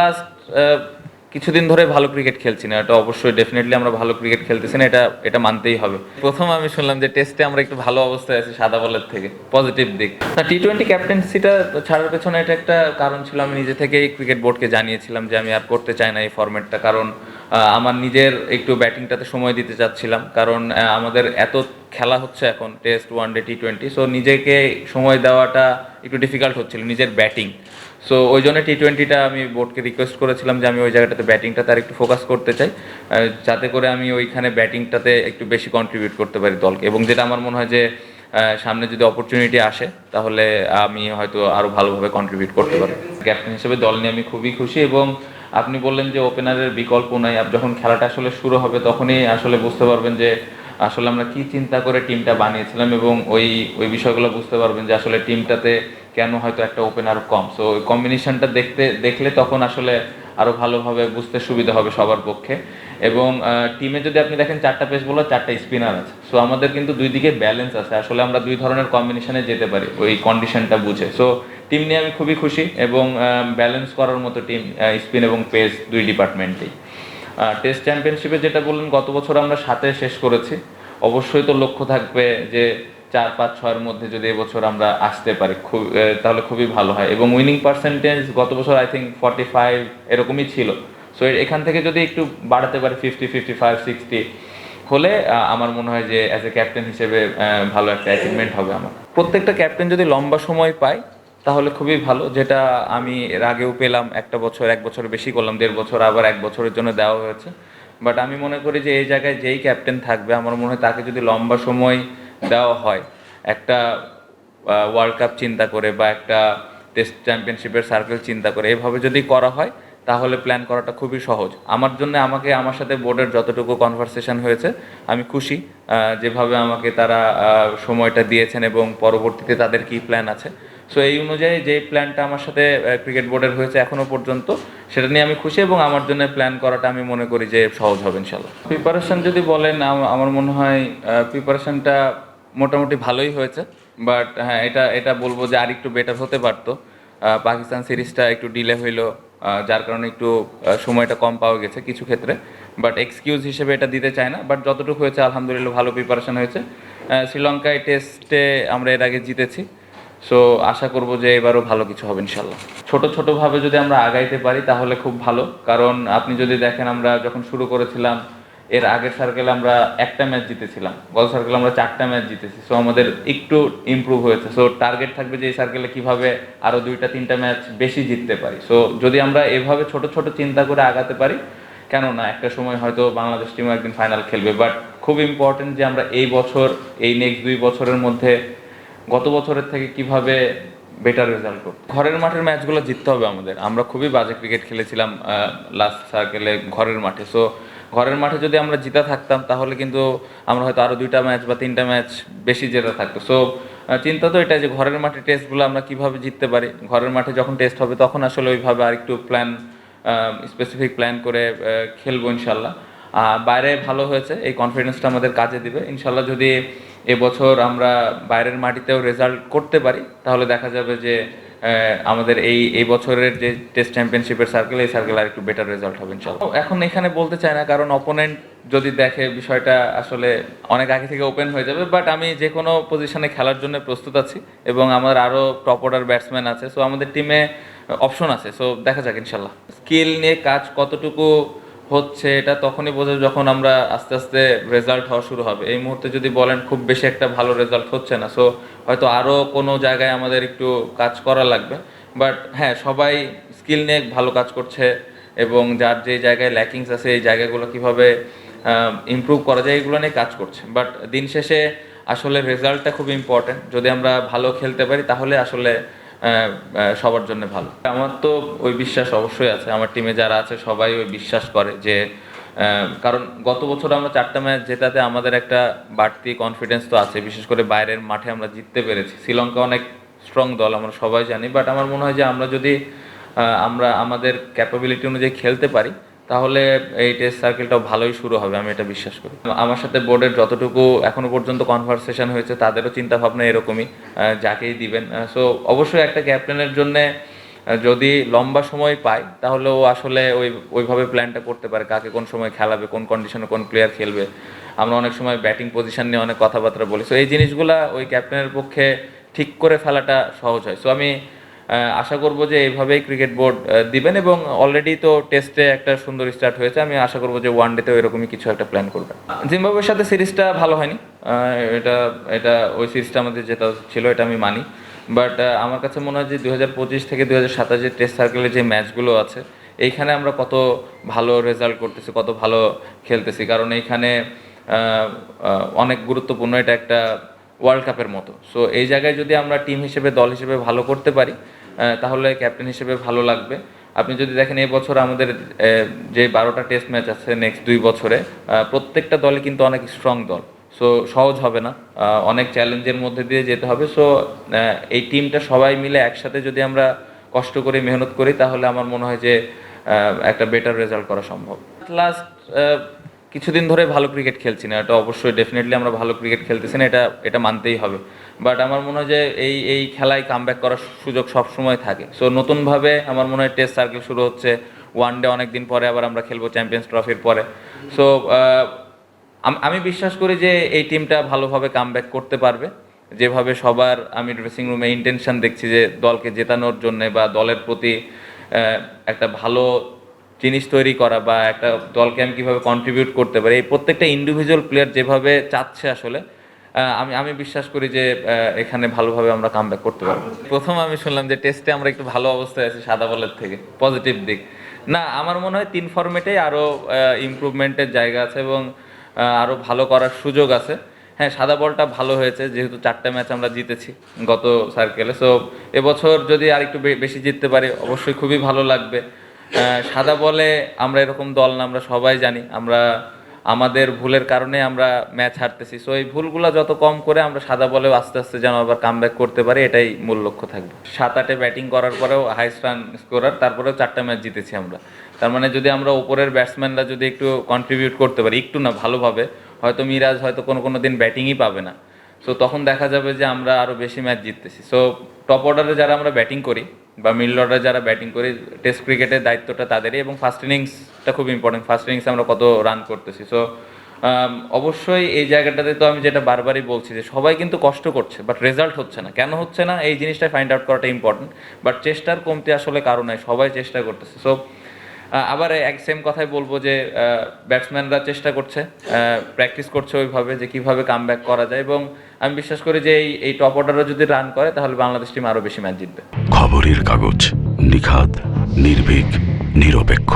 Last কিছুদিন ধরে ভালো ক্রিকেট খেলছি না, এটা অবশ্যই ডেফিনেটলি আমরা ভালো ক্রিকেট খেলতেছি না, এটা এটা মানতেই হবে। প্রথম আমি শুনলাম যে টেস্টে আমরা একটু ভালো অবস্থায় আছি সাদা বলের থেকে পজিটিভ দিক। না টি টোয়েন্টি ক্যাপ্টেন্সিটা ছাড়ার পেছনে এটা একটা কারণ ছিল, আমি নিজে থেকেই ক্রিকেট বোর্ডকে জানিয়েছিলাম যে আমি আর করতে চাই না এই ফরম্যাটটা কারণ আমার নিজের একটু ব্যাটিংটাতে সময় দিতে চাচ্ছিলাম, কারণ আমাদের এত খেলা হচ্ছে এখন test one day T twenty so নিজেকে সময় দেওয়াটা একটু ডিফিকাল্ট হচ্ছিল, নিজের ব্যাটিং সো ওই জন্য টি টোয়েন্টিটা আমি বোর্ডকে রিকোয়েস্ট করেছিলাম যে আমি ওই জায়গাটাতে ব্যাটিংটাতে আর একটু ফোকাস করতে চাই যাতে করে আমি ওইখানে ব্যাটিংটাতে একটু বেশি কন্ট্রিবিউট করতে পারি দলকে। এবং যেটা আমার মনে হয় যে সামনে যদি অপরচুনিটি আসে, তাহলে আমি হয়তো আরও ভালোভাবে কন্ট্রিবিউট করতে পারি ক্যাপ্টেন হিসেবে দল নিয়ে আমি খুবই খুশি এবং আপনি বললেন যে ওপেনারের বিকল্প নাই। যখন খেলাটা আসলে শুরু হবে, তখনই আসলে বুঝতে পারবেন যে আসলে আমরা কি চিন্তা করে টিমটা বানিয়েছিলাম এবং ওই ওই বিষয়গুলো বুঝতে পারবেন যে আসলে টিমটাতে কেন হয়তো একটা ওপেনার কম? সো ওই কম্বিনেশনটা দেখতে, দেখলে তখন আসলে আরও ভালোভাবে বুঝতে সুবিধা হবে সবার পক্ষে। এবং টিমে যদি আপনি দেখেন চারটা পেস বোলার চারটা স্পিনার আছে। সো আমাদের কিন্তু দুই দিকে ব্যালেন্স আছে। আসলে আমরা দুই ধরনের কম্বিনেশনে যেতে পারি ওই কন্ডিশনটা বুঝে। সো টিম নিয়ে আমি খুবই খুশি এবং ব্যালেন্স করার মতো টিম স্পিন এবং পেস দুই ডিপার্টমেন্টেই টেস্ট চ্যাম্পিয়নশিপে যেটা বললেন, গত বছর আমরা সাথে শেষ করেছি। অবশ্যই তো লক্ষ্য থাকবে যে চার, পাঁচ, ছয়ের মধ্যে যদি এবছর আমরা আসতে পারি, খুব তাহলে খুবই ভালো হয়। এবং উইনিং পার্সেন্টেজ গত বছর আই থিঙ্ক ফর্টি ফাইভ এরকমই ছিল। সো এখান থেকে যদি একটু বাড়াতে পারি ফিফটি ফিফটি ফাইভ সিক্সটি হলে আমার মনে হয় যে অ্যাজ এ ক্যাপ্টেন হিসেবে ভালো একটা অ্যাচিভমেন্ট হবে আমার। প্রত্যেকটা ক্যাপ্টেন যদি লম্বা সময় পায়, তাহলে খুবই ভালো। যেটা আমি এর আগেও পেলাম, একটা বছর, এক বছর বেশি করলাম, দেড় বছর, আবার এক বছরের জন্য দেওয়া হয়েছে। বাট আমি মনে করি যে এই জায়গায় যেই ক্যাপ্টেন থাকবে, আমার মনে হয় তাকে যদি লম্বা সময় দেওয়া হয়। একটা ওয়ার্ল্ড কাপ চিন্তা করে বা একটা টেস্ট চ্যাম্পিয়নশিপের সার্কেল চিন্তা করে, এভাবে যদি করা হয়, তাহলে প্ল্যান করাটা খুবই সহজ। আমার জন্য আমাকে, আমার সাথে বোর্ডের যতটুকু কনভারসেশন হয়েছে, আমি খুশি যেভাবে আমাকে তারা সময়টা দিয়েছেন এবং পরবর্তীতে তাদের কি প্ল্যান আছে। সো এই অনুযায়ী যে প্ল্যানটা আমার সাথে ক্রিকেট বোর্ডের হয়েছে এখনও পর্যন্ত, সেটা নিয়ে আমি খুশি এবং আমার জন্য প্ল্যান করাটা আমি মনে করি যে সহজ হবে ইনশাল্লাহ প্রিপারেশন যদি বলেন আমার মনে হয় প্রিপারেশনটা মোটামুটি ভালোই হয়েছে বাট হ্যাঁ এটা এটা বলব যে আর একটু বেটার হতে পারতো। পাকিস্তান সিরিজটা একটু ডিলে হইল যার কারণে একটু সময়টা কম পাওয়া গেছে কিছু ক্ষেত্রে বাট এক্সকিউজ হিসেবে এটা দিতে চায় না বাট যতটুকু হয়েছে, আলহামদুলিল্লাহ ভালো প্রিপারেশন হয়েছে। শ্রীলঙ্কায় টেস্টে আমরা এর আগে জিতেছি। সো আশা করব যে এবারও ভালো কিছু হবে ইনশাল্লাহ ছোট ছোটভাবে যদি আমরা আগাইতে পারি, তাহলে খুব ভালো। কারণ আপনি যদি দেখেন, আমরা যখন শুরু করেছিলাম, এর আগের সার্কেলে আমরা একটা ম্যাচ জিতেছিলাম। গত সার্কেলে আমরা চারটা ম্যাচ জিতেছি। সো আমাদের একটু ইমপ্রুভ হয়েছে। সো টার্গেট থাকবে যে এই সার্কেলে কীভাবে আরও দুইটা, তিনটা ম্যাচ বেশি জিততে পারি। সো যদি আমরা এভাবে ছোট ছোট চিন্তা করে আগাতে পারি কেন না একটা সময় হয়তো বাংলাদেশ টিমও একদিন ফাইনাল খেলবে। বাট খুব ইম্পর্টেন্ট যে আমরা এই বছর, এই নেক্সট দুই বছরের মধ্যে গত বছরের থেকে কীভাবে বেটার রেজাল্ট করব ঘরের মাঠের ম্যাচগুলো জিততে হবে আমাদের। আমরা খুবই বাজে ক্রিকেট খেলেছিলাম লাস্ট সার্কেলে ঘরের মাঠে। সো ঘরের মাঠে যদি আমরা জিতা থাকতাম, তাহলে কিন্তু আমরা হয়তো আরও দুইটা ম্যাচ বা তিনটা ম্যাচ বেশি জেতা থাকতো। সো চিন্তা তো এটা যে ঘরের মাঠে টেস্টগুলো আমরা কীভাবে জিততে পারি? ঘরের মাঠে যখন টেস্ট হবে, তখন আসলে ওইভাবে আরেকটু প্ল্যান স্পেসিফিক প্ল্যান করে খেলব ইনশাল্লাহ বাইরে ভালো হয়েছে, এই কনফিডেন্সটা আমাদের কাজে দিবে। ইনশাল্লাহ যদি এবছর আমরা বাইরের মাটিতেও রেজাল্ট করতে পারি, তাহলে দেখা যাবে যে আমাদের এই এই বছরের যে টেস্ট চ্যাম্পিয়নশিপের সার্কেল এই সার্কেল আর একটু বেটার রেজাল্ট হবে ইনশাল্লাহ। এখন এখানে বলতে চাই না, কারণ অপোনেন্ট যদি দেখে বিষয়টা আসলে অনেক আগে থেকে ওপেন হয়ে যাবে বাট আমি যে কোনো পজিশনে খেলার জন্য প্রস্তুত আছি এবং আমার আরও টপ অর্ডার ব্যাটসম্যান আছে সো আমাদের টিমে অপশন আছে সো দেখা যাক ইনশাল্লাহ। স্কিল নিয়ে কাজ কতটুকু হচ্ছে এটা তখনই বোঝা যখন আমরা আস্তে আস্তে রেজাল্ট হওয়া শুরু হবে। এই মুহূর্তে যদি বলেন খুব বেশি একটা ভালো রেজাল্ট হচ্ছে না। সো হয়তো আরও কোনো জায়গায় আমাদের একটু কাজ করা লাগবে। বাট হ্যাঁ সবাই স্কিল নিয়ে ভালো কাজ করছে এবং যার যে জায়গায় ল্যাকিংস আছে, এই জায়গাগুলো কীভাবে ইমপ্রুভ করা যায়, এগুলো নিয়ে কাজ করছে। বাট দিন শেষে আসলে রেজাল্টটা খুব ইম্পর্টেন্ট যদি আমরা ভালো খেলতে পারি, তাহলে আসলে সবার জন্য ভালো। আমার তো ওই বিশ্বাস অবশ্যই আছে। আমার টিমে যারা আছে, সবাই ওই বিশ্বাস করে যে কারণ গত বছর আমরা চারটা ম্যাচ জেতাতে আমাদের একটা বাড়তি কনফিডেন্স তো আছে। বিশেষ করে বাইরের মাঠে আমরা জিততে পেরেছি। শ্রীলঙ্কা অনেক স্ট্রং দল, আমরা সবাই জানি। বাট আমার মনে হয় যে আমরা যদি আমরা আমাদের ক্যাপাবিলিটি অনুযায়ী খেলতে পারি তাহলে এই টেস্ট সার্কেলটাও ভালোই শুরু হবে, আমি এটা বিশ্বাস করি। আমার সাথে বোর্ডের যতটুকু এখনও পর্যন্ত কনভারসেশন হয়েছে, তাদেরও চিন্তা ভাবনা এরকমই যাকেই দিবেন। সো অবশ্যই একটা ক্যাপ্টেনের জন্য যদি লম্বা সময় পায়, তাহলে ও আসলে ওই, ওইভাবে প্ল্যানটা করতে পারে, কাকে কোন সময় খেলাবে, কোন কন্ডিশনে কোন প্লেয়ার খেলবে। আমরা অনেক সময় ব্যাটিং পজিশন নিয়ে অনেক কথাবার্তা বলি। সো এই জিনিসগুলা ওই ক্যাপ্টেনের পক্ষে ঠিক করে ফেলাটা সহজ হয়। সো আমি আশা করব যে এইভাবেই ক্রিকেট বোর্ড দিবেন এবং অলরেডি তো টেস্টে একটা সুন্দর স্টার্ট হয়েছে। আমি আশা করব যে ওয়ান ডেতেও এরকমই কিছু একটা প্ল্যান করবে জিম্বাবুয়ের সাথে সিরিজটা ভালো হয়নি। এটা এটা ওই সিরিজটা আমাদের যেটা ছিল, এটা আমি মানি। বাট আমার কাছে মনে হয় যে দু হাজার পঁচিশ থেকে দু হাজার সাতাশ যে টেস্ট সার্কেলের যে ম্যাচগুলো আছে, এইখানে আমরা কত ভালো রেজাল্ট করতেছি, কত ভালো খেলতেছি। কারণ এইখানে অনেক গুরুত্বপূর্ণ এটা একটা ওয়ার্ল্ড কাপের মতো। সো এই জায়গায় যদি আমরা টিম হিসেবে, দল হিসেবে ভালো করতে পারি তাহলে ক্যাপ্টেন হিসেবে ভালো লাগবে। আপনি যদি দেখেন এই বছর আমাদের যে বারোটা টেস্ট ম্যাচ আছে নেক্সট দুই বছরে প্রত্যেকটা দলই কিন্তু অনেক স্ট্রং দল। সো সহজ হবে না। অনেক চ্যালেঞ্জের মধ্যে দিয়ে যেতে হবে। সো এই টিমটা সবাই মিলে একসাথে যদি আমরা কষ্ট করে মেহনত করি, তাহলে আমার মনে হয় যে একটা বেটার রেজাল্ট করা সম্ভব। লাস্ট কিছুদিন ধরে ভালো ক্রিকেট খেলছি না, এটা অবশ্যই ডেফিনেটলি আমরা ভালো ক্রিকেট খেলতেছি না, এটা এটা মানতেই হবে। বাট আমার মনে হয় যে এই এই খেলায় কামব্যাক করার সুযোগ সবসময় থাকে। সো নতুনভাবে আমার মনে হয় টেস্ট সার্কেল শুরু হচ্ছে ওয়ান ডে অনেক দিন পরে আবার আমরা খেলব চ্যাম্পিয়ন্স ট্রফির পরে। সো আমি বিশ্বাস করি যে এই টিমটা ভালোভাবে কামব্যাক করতে পারবে। যেভাবে সবার আমি ড্রেসিং রুমে ইন্টেনশন দেখছি যে দলকে জেতানোর জন্য বা দলের প্রতি একটা ভালো জিনিস তৈরি করা বা একটা দলকে আমি কীভাবে কন্ট্রিবিউট করতে পারি, এই প্রত্যেকটা ইন্ডিভিজুয়াল প্লেয়ার যেভাবে চাচ্ছে আসলে আমি আমি বিশ্বাস করি যে এখানে ভালোভাবে আমরা কামব্যাক করতে পারব। প্রথম আমি শুনলাম যে টেস্টে আমরা একটু ভালো অবস্থায় আছি সাদা বলের থেকে পজিটিভ দিক। না, আমার মনে হয় তিন ফরম্যাটেই আরও ইমপ্রুভমেন্টের জায়গা আছে এবং আরও ভালো করার সুযোগ আছে। হ্যাঁ সাদা বলটা ভালো হয়েছে, যেহেতু চারটা ম্যাচ আমরা জিতেছি গত সার্কেলে সো এবছর যদি আর একটু বেশি জিততে পারি, অবশ্যই খুবই ভালো লাগবে। সাদা বলে আমরা এরকম দল না, আমরা সবাই জানি। আমরা আমাদের ভুলের কারণে আমরা ম্যাচ হারতেছি। সো এই ভুলগুলো যত কম করে আমরা সাদা বলেও আস্তে আস্তে যেন আবার কামব্যাক করতে পারি, এটাই মূল লক্ষ্য থাকবে। সাত আটে ব্যাটিং করার পরেও হাইস্ট রান স্কোরার তারপরেও চারটা ম্যাচ জিতেছি আমরা। তার মানে যদি আমরা উপরের ব্যাটসম্যানরা যদি একটু কন্ট্রিবিউট করতে পারি, একটু না, ভালোভাবে, হয়তো মিরাজ হয়তো কোনো কোনো দিন ব্যাটিংই পাবে না। সো তখন দেখা যাবে যে আমরা আরও বেশি ম্যাচ জিততেছি। সো টপ অর্ডারে যারা আমরা ব্যাটিং করি বা মিডল অর্ডারে যারা ব্যাটিং করে টেস্ট ক্রিকেটের দায়িত্বটা তাদেরই এবং ফার্স্ট ইনিংসটা খুব ইম্পর্টেন্ট ফার্স্ট ইনিংসে আমরা কত রান করতেছি। সো অবশ্যই এই জায়গাটাতে তো আমি যেটা বারবারই বলছি যে সবাই কিন্তু কষ্ট করছে বাট রেজাল্ট হচ্ছে না। কেন হচ্ছে না? এই জিনিসটা ফাইন্ড আউট করাটা ইম্পর্টেন্ট বাট চেষ্টার কমতি আসলে কারণ নয় সবাই চেষ্টা করতেছে। সো আবার এক সেম কথাই বলব যে ব্যাটসম্যানরা চেষ্টা করছে প্র্যাকটিস করছে ওইভাবে যে কীভাবে কাম করা যায় এবং আমি বিশ্বাস করি যে এই এই টপ অর্ডারও যদি রান করে, তাহলে বাংলাদেশ টিম আরও বেশি ম্যাচ জিতবে। খবরের কাগজ নিখাত নির্ভীক, নিরপেক্ষ।